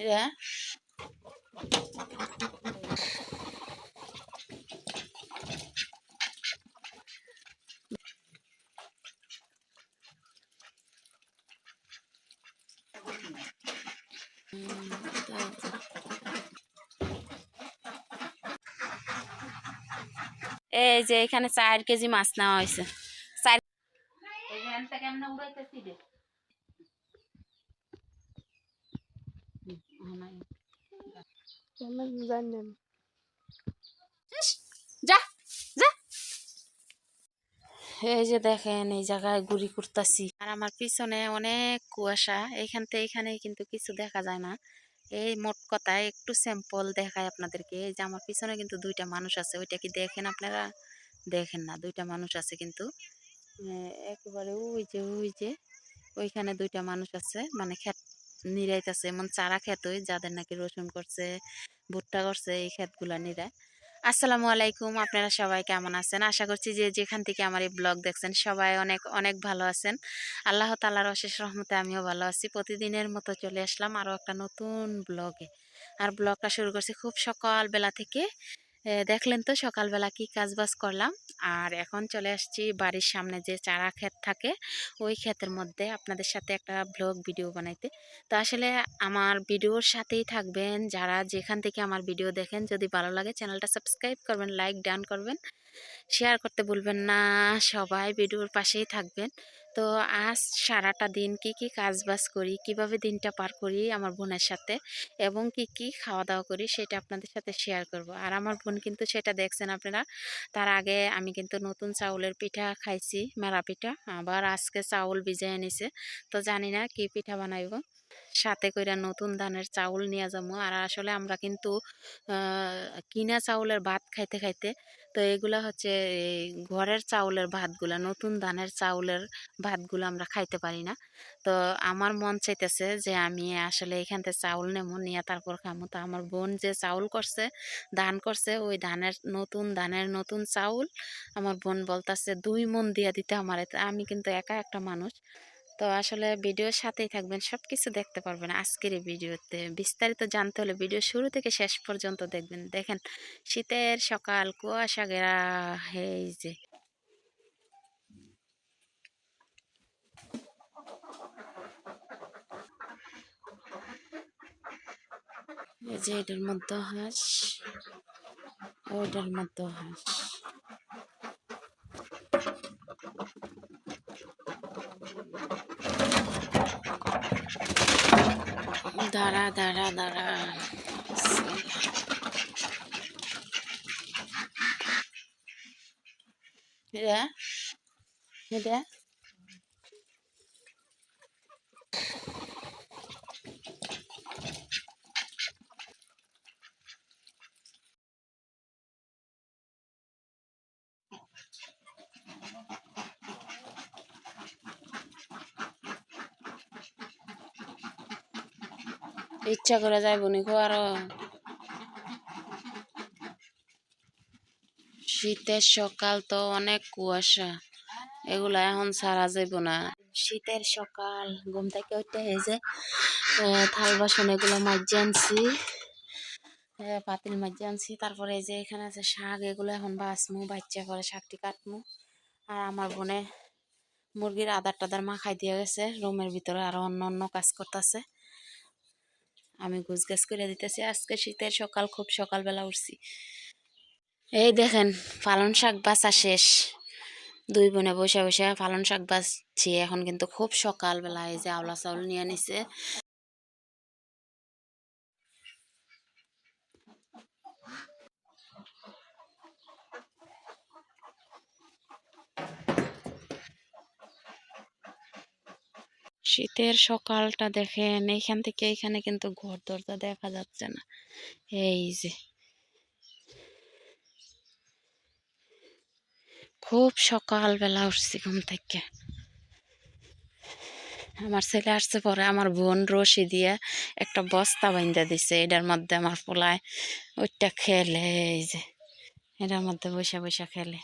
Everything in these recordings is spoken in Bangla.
হ্যাঁ এই যে এখানে চার কেজি মাছ নেওয়া হয়েছে চার এখানটা কেমন উড়াইতেছি রে জানেন যা যা এই যে দেখেন এই জায়গায় গুড়ি করতেছি আর আমার পিছনে অনেক কুয়াশা এইখান থেকে এখানে কিন্তু কিছু দেখা যায় না। এই মোট কথায় একটু স্যাম্পল দেখায় আপনাদেরকে। এই যে আমার পিছনে কিন্তু দুইটা মানুষ আছে ওইটা কি দেখেন আপনারা? দেখেন না দুইটা মানুষ আছে কিন্তু। আহ, একেবারে ওই যে ওই যে ওইখানে দুইটা মানুষ আছে মানে ক্ষেত নিরাইতেছে, এমন চারা ওই যাদের নাকি রসুন করছে, ভুট্টা করছে, এই ক্ষেতগুলা নিরায়। আসসালামু আলাইকুম, আপনারা সবাই কেমন আছেন? আশা করছি যে যেখান থেকে আমার এই ব্লগ দেখছেন সবাই অনেক অনেক ভালো আছেন। আল্লাহ তালার অশেষ রহমতে আমিও ভালো আছি। প্রতিদিনের মতো চলে আসলাম আরও একটা নতুন ব্লগে। আর ব্লগটা শুরু করছি খুব সকালবেলা থেকে। দেখলেন তো সকালবেলা কি কাজ বাজ করলাম। আর এখন চলে আসছি বাড়ির সামনে যে চারা ক্ষেত থাকে, ওই ক্ষেতের মধ্যে আপনাদের সাথে একটা ব্লগ ভিডিও বানাইতে। তো আসলে আমার ভিডিওর সাথেই থাকবেন। যারা যেখান থেকে আমার ভিডিও দেখেন, যদি ভালো লাগে চ্যানেলটা সাবস্ক্রাইব করবেন লাইক ডান করবেন। শেয়ার করতে ভুলবেন না। সবাই ভিডিওর পাশেই থাকবেন। তো আজ সারাটা দিন কি কি কাজ বাজ করি, কীভাবে দিনটা পার করি আমার বোনের সাথে এবং কি কি খাওয়া দাওয়া করি সেটা আপনাদের সাথে শেয়ার করব। আর আমার বোন কিন্তু সেটা দেখছেন আপনারা, তার আগে আমি কিন্তু নতুন চাউলের পিঠা খাইছি, মেলা পিঠা, আবার আজকে চাউল ভিজাই নিছে তো জানি না কি পিঠা বানাইব। সাথে কইরা নতুন ধানের চাউল নিয়ে যাব। আর আসলে আমরা কিন্তু কিনা চাউলের ভাত খাইতে খাইতে তো এগুলা হচ্ছে এই ঘরের চাউলের ভাতগুলা, নতুন ধানের চাউলের ভাতগুলো আমরা খাইতে পারি না। তো আমার মন চাইতেছে যে আমি আসলে এখান থেকে চাউল নেব নিয়ে তারপর খামো। তো আমার বোন যে চাউল করছে, ধান করছে, ওই ধানের, নতুন ধানের নতুন চাউল, আমার বোন বলতাছে, দুই মন দিয়ে দিতে আমার। আমি কিন্তু একা একটা মানুষ। তো আসলে ভিডিওর সাথেই থাকবেন সব কিছু দেখতে পারবেন আজকের এই ভিডিওতে। বিস্তারিত জানতে হলে ভিডিও শুরু থেকে শেষ পর্যন্ত দেখবেন। দেখেন, শীতের সকাল, কুয়াশা ঘেরা, এই যে। এই যে এটার মধ্যে হাঁস ওইটার মধ্যে হাঁস। দাঁড়া দাঁড়া দাঁড়া এটা এটা ইচ্ছা করে যাইব নি আরও শীতের সকাল তো অনেক কুয়াশা এগুলা এখন সারা যাইব না। শীতের সকাল ঘুম থেকে উঠতে আহ, থাল বাসন এগুলো মাঝে আনছি। পাতিল মাঝে আনছি তারপরে এই যে এখানে আছে শাক এগুলো এখন বাঁচমু বাচ্চা করে শাকটি কাটমু। আর আমার বোনে মুরগির আদার টাদার মাখাই দিয়ে গেছে রুমের ভিতরে আরও অন্য অন্য কাজ করতেছে। আমি গুছ গাছ করে দিতেছি। আজকে শীতের সকাল, খুব সকালবেলা উঠছি। এই দেখেন পালন শাক বাছা শেষ। দুই বোনে বসে বসে পালন শাক বাছছি। এখন কিন্তু খুব সকালবেলা এই যে আওলা চাউল নিয়ে নিছে। শীতের সকালটা দেখেন এইখান থেকে এইখানে কিন্তু ঘর দরজা দেখা যাচ্ছে না। এই যে। খুব সকালবেলা উঠছি ঘুম থেকে। আমার ছেলে আসছে পরে আমার বোন রশি দিয়ে একটা বস্তা বাইন্দা দিছে, এটার মধ্যে আমার পোলায় ওইটা খেলে, এই যে। এটার মধ্যে বসে বসে খেলে।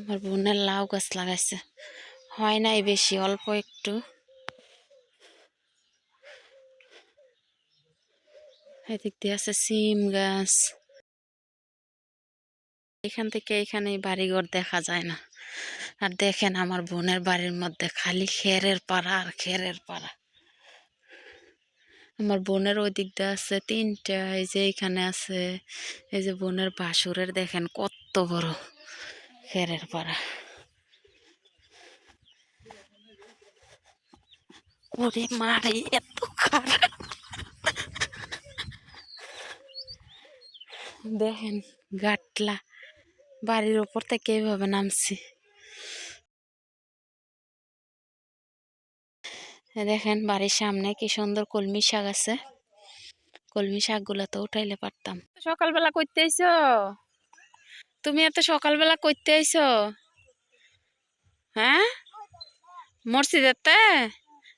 আমার বোনের লাউ গাছ লাগাইছে। হয় নাই বেশি, অল্প একটু। এদিক দিয়ে আছে সিম গাছ। এখান থেকে এখানে বাড়িঘর দেখা যায় না। আর দেখেন আমার বোনের বাড়ির মধ্যে খালি খেরের পাড়া আর খেরের পাড়া। আমার বোনের ওই দিয়ে আছে তিনটা, এই যে এখানে আছে, এই যে বোনের বাসুরের দেখেন কত বড়। খেরের পাড়া ওরে মারে এত দেখেন গাটলা বাড়ির ওপর থেকে এইভাবে নামছি দেখেন বাড়ির সামনে কি সুন্দর কলমি শাক আছে কলমি শাকগুলো তো উঠাইলে পারতাম সকালবেলা করতে আইছো তুমি এত সকালবেলা করতে আইছো? হ্যাঁ? মসজিদেতে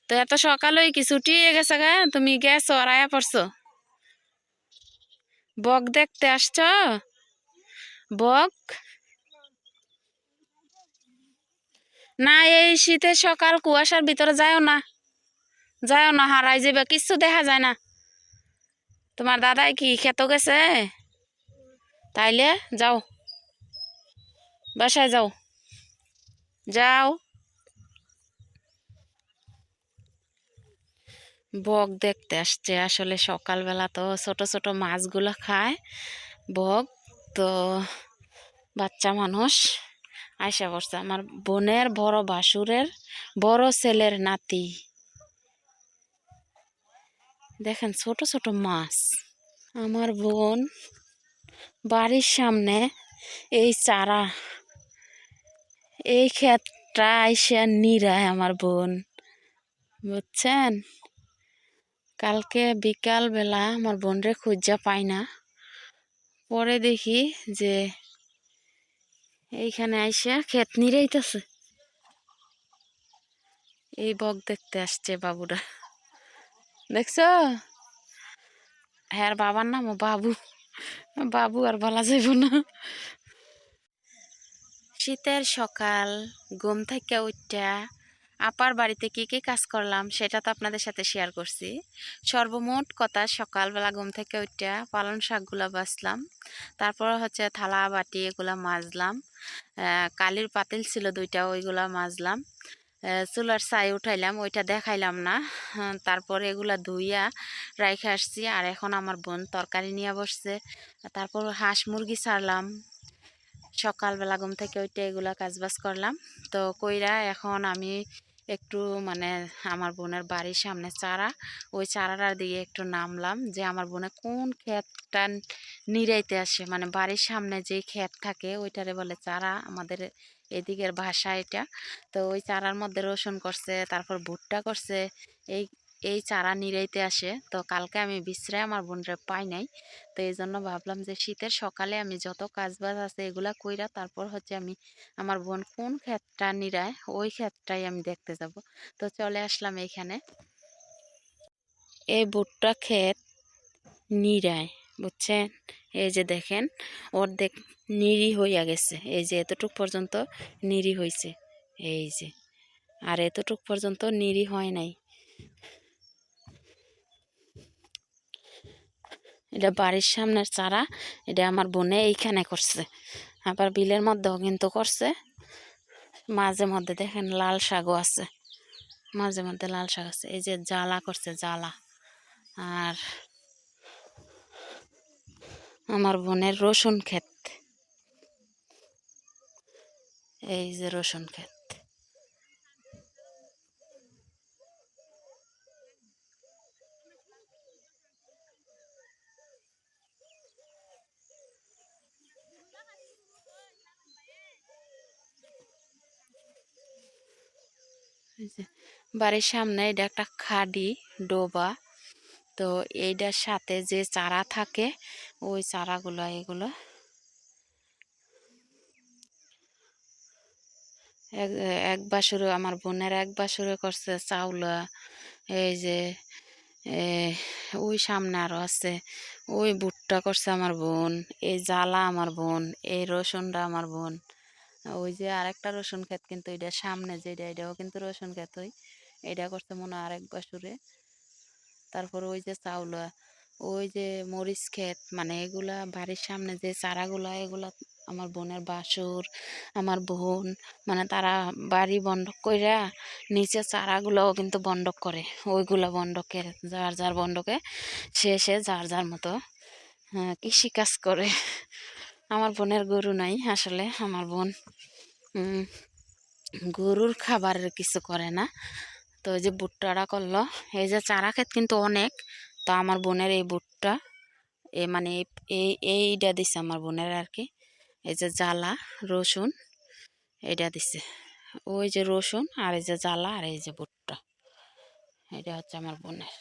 তো এত সকালে কি ছুটি গেছে গা? তুমি গেছো আয়া পড়ছো? বক দেখতে আসছ? বক? না, এই শীতের সকাল কুয়াশার ভিতরে যাও না। যাও না, হারাই যাবে কিচ্ছু দেখা যায় না। তোমার দাদাই কি খেত গেছে? তাইলে যাও। বাসায় যাও। যাও। বক দেখতে আসছে আসলে সকালবেলা তো ছোট ছোট মাছগুলো খায়। বক তো বাচ্চা মানুষ। আয়সা পড়ছে আমার বোনের বড় বাসুরের বড় ছেলের নাতি। দেখেন ছোট ছোট মাছ। আমার বোন বাড়ির সামনে এই চারা এই ক্ষেতটা আইসা নিরায় আমার বোন, বুঝছেন? কালকে বিকাল বেলা আমার বোনরে খুঁজা পাই না। পরে দেখি যে এইখানে আইসা ক্ষেত নিরাইতেছে। এই বক দেখতে আসছে বাবুরা। দেখছ? হ্যাঁ বাবার নাম বাবু। বাবু আর বলা যাইব না। শীতের সকাল ঘুম থেকে উঠা আপার বাড়িতে কি কি কাজ করলাম সেটা তো আপনাদের সাথে শেয়ার করছি। সর্বমোট কথা সকালবেলা ঘুম থেকে উঠা পালন শাকগুলো বাছলাম তারপর হচ্ছে থালা বাটি এগুলো মাজলাম। কালির পাতিল ছিল দুইটা ওইগুলা মাজলাম। চুলার ছাই উঠাইলাম ওইটা দেখাইলাম না। হ্যাঁ, তারপর এগুলা ধুইয়া রাইখে আসছি। আর এখন আমার বোন তরকারি নিয়ে বসছে। তারপর হাঁস মুরগি ছাড়লাম। সকালবেলা ঘুম থেকে ওইটা এগুলা কাজবাজ করলাম। তো কইরা এখন আমি একটু মানে আমার বোনের বাড়ির সামনে চারা, ওই চারাটার দিকে একটু নামলাম যে আমার বোনে কোন ক্ষেতটা নিরাইতে আসে মানে বাড়ির সামনে যে ক্ষেত থাকে ওইটারে বলে চারা, আমাদের এদিকের ভাষা এটা। তো ওই চারার মধ্যে রসুন করছে, তারপর ভুট্টা করছে, এই এই চারা নিরাইতে আসে। তো কালকে আমি বিশ্রায় আমার বোনরা পাই নাই। তো এই জন্য ভাবলাম যে শীতের সকালে আমি যত কাজবাজ আছে এগুলা কইরা তারপর হচ্ছে আমি আমার বোন কোন ক্ষেতটা নিরায় ওই ক্ষেতটাই আমি দেখতে যাব। তো চলে আসলাম এইখানে। এই ভুট্টা ক্ষেত নিরায় বুঝছেন? এই যে দেখেন, অর্ধেক নিরি হইয়া গেছে। এই যে এতটুক পর্যন্ত নিরি হয়েছে এই যে, আর এতটুক পর্যন্ত নিরি হয় নাই। এটা বাড়ির সামনের চারা, এটা আমার বোনে এইখানে করছে। আবার বিলের মধ্যেও কিন্তু করছে। মাঝে মধ্যে দেখেন লাল শাকও আছে। মাঝে মধ্যে লাল শাক আছে। এই যে জ্বালা করছে, জ্বালা। আর আমার বোনের রসুন ক্ষেত। এই যে রসুন ক্ষেত এই যে বাড়ির সামনে এটা একটা খাডি ডোবা। তো এইটার সাথে যে চারা থাকে, ওই চারাগুলো, এগুলো। এক বাসুরে আমার বোনের এক বাসুরে করছে চাউলা। এই যে ওই সামনে আরও আছে। ওই বুটটা করছে আমার বোন, এই জ্বালা আমার বোন, এই রসুনটা আমার বোন। ওই যে আরেকটা রসুন ক্ষেত কিন্তু এটা সামনে যেটা এটাও কিন্তু রসুন ক্ষেতই এটা করছে মনে হয় আরেক বছরে। তারপর ওই যে চাউলা ওই যে মরিচ ক্ষেত মানে এগুলা বাড়ির সামনে যে চারাগুলা এগুলা আমার বোনের বাসুর আমার বোন মানে তারা বাড়ি বন্ধক কইরা নিচে চারাগুলোও কিন্তু বন্ধক করে। ওইগুলা বন্ধকে যার যার বন্ধকে সে সে যার যার মতো হ্যাঁ, কৃষিকাজ করে। আমার বোনের গরু নাই আসলে, আমার বোন গরুর খাবারের কিছু করে না। তো যে ভুট্টাটা করল, এই যে চারা ক্ষেত কিন্তু অনেক, তো আমার বোনের এই ভুট্টা এ মানে এই- এই এইটা দিছে আমার বোনের আর কি এই যে জ্বালা, রসুন এটা দিছে। ওই যে রসুন আর এই যে জ্বালা আর এই যে ভুট্টা এটা হচ্ছে আমার বোনের।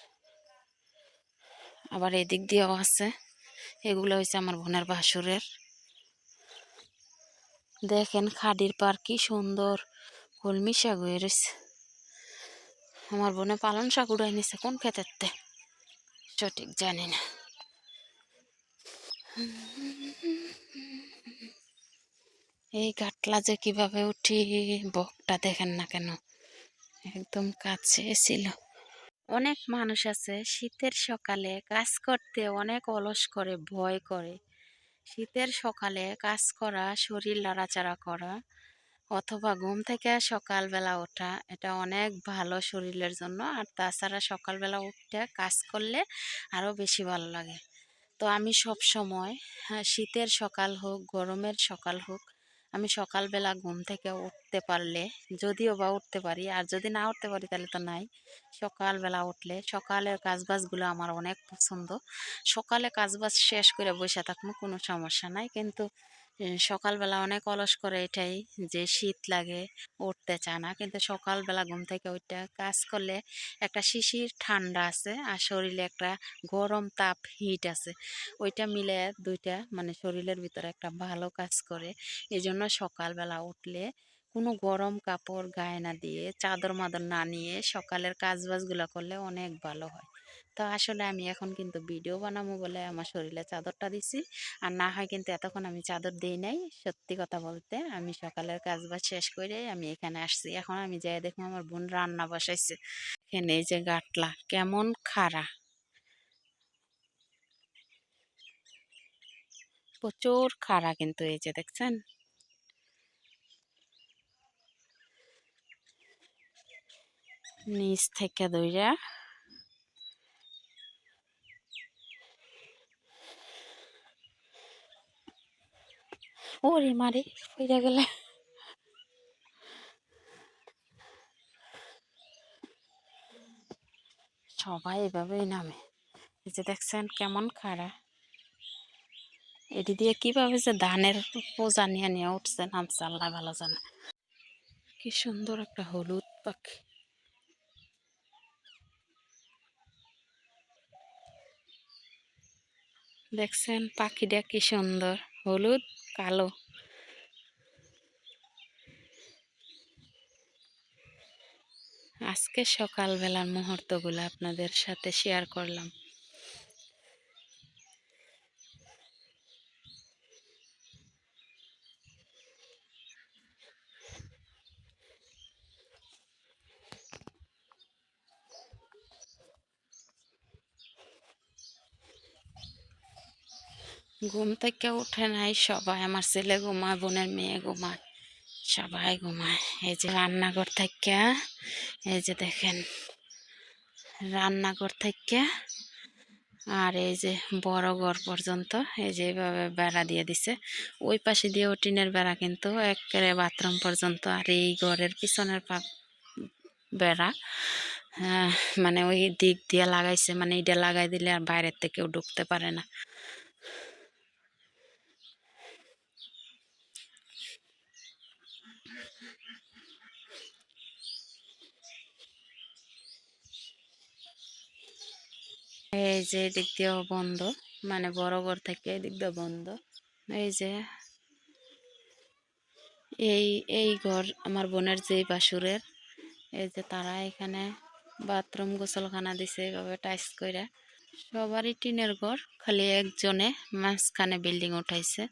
আবার এদিক দিয়েও আছে, এগুলো হচ্ছে আমার বোনের বাসুরের। দেখেন খাডির পার কি সুন্দর কলমি শাক হয়ে রয়েছে আমার বোনে পালন শাক উড়াই নিছে, কোন ক্ষেতেরতে? সঠিক জানি না। এই গাটলা যে কীভাবে উঠি, বকটা দেখেন না কেন, একদম কাছে ছিল। অনেক মানুষ আছে, শীতের সকালে কাজ করতে অনেক অলস করে, ভয় করে। শীতের সকালে কাজ করা শরীর নাড়াচাড়া করা অথবা ঘুম থেকে সকালবেলা ওঠা এটা অনেক ভালো শরীরের জন্য। আর তাছাড়া সকালবেলা উঠতে কাজ করলে আরও বেশি ভালো লাগে। তো আমি সব সময় হ্যাঁ, শীতের সকাল হোক গরমের সকাল হোক আমি সকালবেলা ঘুম থেকে উঠতে পারলে, যদিও বা উঠতে পারি, আর যদি না উঠতে পারি তাহলে তো নাই। সকালবেলা উঠলে, সকালের কাজবাজগুলো আমার অনেক পছন্দ। সকালে কাজবাজ শেষ করে বসে থাকব কোনো সমস্যা নাই, কিন্তু সকালবেলা অনেক অলস করে এটাই যে শীত লাগে উঠতে চায় না। কিন্তু সকালবেলা ঘুম থেকে ওইটা কাজ করলে একটা শিশির ঠান্ডা আছে আর শরীরে একটা গরম তাপ হিট আছে। ওইটা মিলে দুইটা মানে শরীরের ভিতরে একটা ভালো কাজ করে। এই জন্য সকালবেলা উঠলে কোনো গরম কাপড় গায়ে না দিয়ে চাদর মাদর না নিয়ে সকালের কাজবাজগুলো করলে অনেক ভালো হয়। তো আসলে আমি এখন কিন্তু ভিডিও বানাবো বলে আমার শরীরে চাদরটা দিছি। আর না হয় কিন্তু এতক্ষণ আমি চাদর দিই নাই, সত্যি কথা বলতে। আমি সকালের কাজবাজ শেষ করে আমি এখানে আসছি। এখন আমি যাই দেখব আমার বোন রান্না বসাইছে। এখানে এই যে গাটলা, কেমন খাড়া। প্রচুর খাড়া কিন্তু এই যে, দেখছেন? নিচ থেকে দইরা ওরে মারে পইরা গেলে। সবাই এভাবেই নামে। এই যে দেখছেন কেমন খাড়া। এটি দিয়ে কীভাবে যে ধানের পোজা নিয়ে নিয়ে উঠছে নামছে আল্লাহ ভালো জানে। কি সুন্দর একটা হলুদ পাখি। দেখছেন পাখিটা কি সুন্দর, হলুদ কালো। আজকে সকালবেলার মুহূর্তগুলো আপনাদের সাথে শেয়ার করলাম। ঘুম থেকে উঠে নাই, সবাই আমার ছেলে ঘুমায়, বোনের মেয়ে ঘুমায়, সবাই ঘুমায়। এই যে রান্নাঘর থেকে, এই যে দেখেন, রান্নাঘর থেকে, আর এই যে বড় ঘর পর্যন্ত, এই যে এইভাবে বেড়া দিয়ে দিছে। ওই পাশে দিয়ে ও টিনের বেড়া কিন্তু একেবারে বাথরুম পর্যন্ত, আর এই ঘরের পিছনের পা- বেড়া মানে ওই দিক দিয়ে লাগাইছে মানে এটা লাগাই দিলে আর বাইরের থেকেও ঢুকতে পারে না। এই যে এদিক দিয়েও বন্ধ মানে বড় ঘর থেকে এদিক দিয়ে বন্ধ। এই যে এই এই ঘর আমার বোনের যে বাসুরের, এই যে তারা এখানে বাথরুম গোসলখানা দিছে এইভাবে টাইস কইরা। সবারই টিনের ঘর, খালি একজনে মাঝখানে বিল্ডিং উঠাইছে।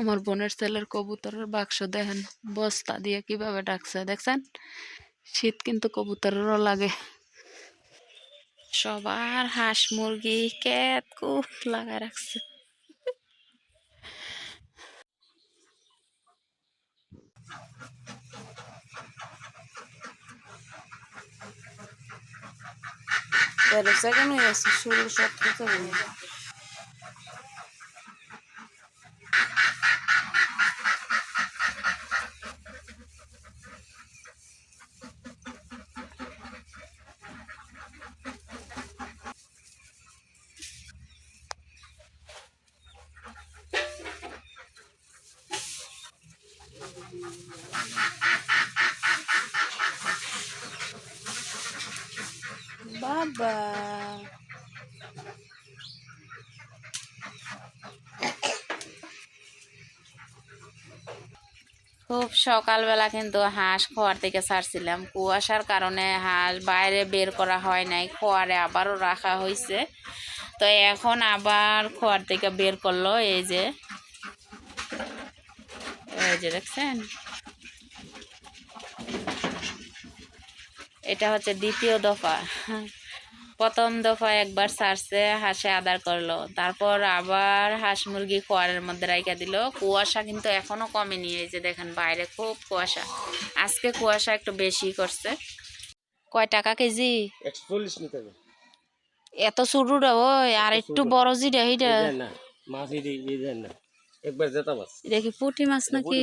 আমার বোনের ছেলের কবুতরের বাক্স দেখেন, বস্তা দিয়ে কীভাবে ডাকছে, দেখছেন? শীত কিন্তু কবুতরেরও লাগে। সবার হাঁস মুরগি ক্যাট কুট লাগায় রাখছে তেরো সেকেন্ড হয়ে গেছে ষোলো সতেরো সেকেন্ড বাবা খুব সকালবেলা কিন্তু হাঁস খোয়ার থেকে ছাড়ছিলাম। কুয়াশার কারণে হাঁস বাইরে বের করা হয় নাই, খোয়ারে আবারও রাখা হয়েছে তো এখন আবার খোয়ার থেকে বের করল এই যে। এই যে দেখছেন? এটা হচ্ছে দ্বিতীয় দফা। প্রথম দফা একবার ছাড়ছে হাঁসে আদার করল। তারপর আবার হাঁস মুরগি খোয়ারের মধ্যে রাইখা দিল। কুয়াশা কিন্তু এখনও কমেনি এই যে দেখেন বাইরে খুব কুয়াশা। আজকে কুয়াশা একটু বেশি করছে। কয় টাকা কেজি? এত ছোটটা ওই আর একটু বড় জিটা একবার জেতা মাছ। এটা পুঁটি মাছ নাকি?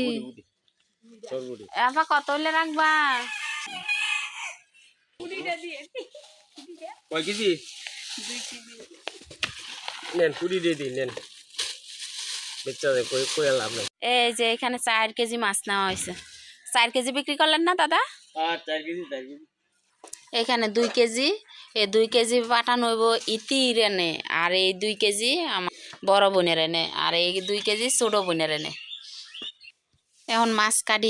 এবার কত হলে রাখবা? কয় কেজি? নেন কুড়ি দিয়ে দিন নেন। বেচা কই কই আর লাভ নাই। এই যে এখানে চার কেজি মাছ নেওয়া হয়েছে। চার কেজি বিক্রি করলেন না দাদা? আর চার কেজি চার কেজি। এখানে দুই কেজি এই দুই কেজি পাঠানো হইব ইতির এনে আর এই দুই কেজি আমার বড় বোনের এনে আর এই দুই কেজি ছোট বোনের এনে। এখন মাছ কাটি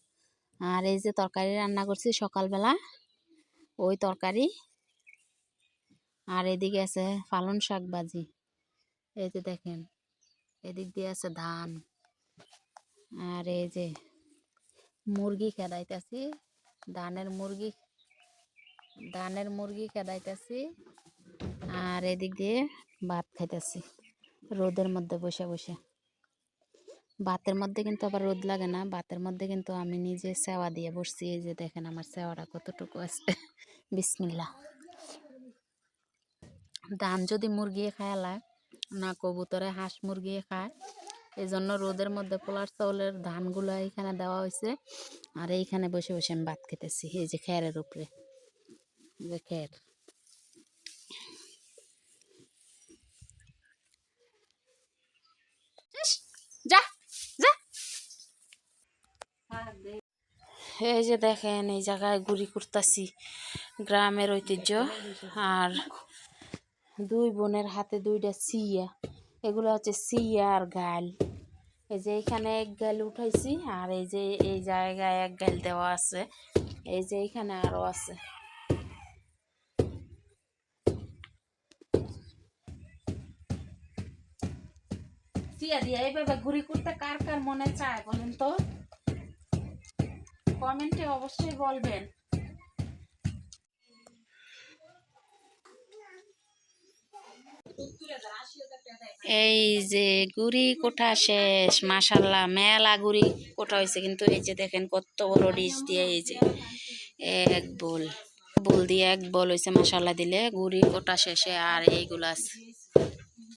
আর এই যে তরকারি রান্না করছি সকালবেলা, ওই তরকারি। আর এদিকে আছে পালন শাক ভাজি। এই যে দেখেন, এদিক দিয়ে আছে ধান। আর এই যে মুরগি খেদাইতেছি, ধানের মুরগি ধানের মুরগি খেদাইতেছি। আর এদিক দিয়ে ভাত খাইতেছি, রোদের মধ্যে বসে বসে। ভাতের মধ্যে কিন্তু আবার রোদ লাগে না। বাতের মধ্যে কিন্তু আমি নিজে সেওয়া দিয়ে বসছি। এই যে দেখেন আমার সেওয়াটা কতটুকু আছে। বিসমিল্লা ধান যদি মুরগি খায়ালায় না কবুতরে হাঁস মুরগি খায় এই জন্য রোদের মধ্যে পোলার চাউলের ধানগুলো এখানে দেওয়া হয়েছে আর এইখানে বসে বসে আমি ভাত খেতেছি। এই যে খেরের উপরে। যে খের। যা! এই যে দেখেন, এই জায়গায় ঘুরি করতেছি গ্রামের ঐতিহ্য। আর দুই বোনের হাতে দুইটা সিয়া। এগুলো হচ্ছে সিয়া আর গাল। এই যে এখানে এক গাল উঠাইছি আর এই যে এই জায়গায় এক গাল দেওয়া আছে। এই যে এখানে আরও আছে। সিয়া দিয়ে এইভাবে ঘুরি করতে কার কার মনে চায় বলেন তো? কমেন্টে অবশ্যই বলবেন। এই যে গুড়ি কোঠা শেষ মাসাল্লাহ মেলা গুড়ি কোঠা হয়েছে, কিন্তু এই যে দেখেন কত বড় ডিশ দিয়ে এই যে এক বোল। বল দিয়ে এক বল হয়েছে মশলা দিলে গুড়ি কোটা শেষে আর এইগুলো আছে।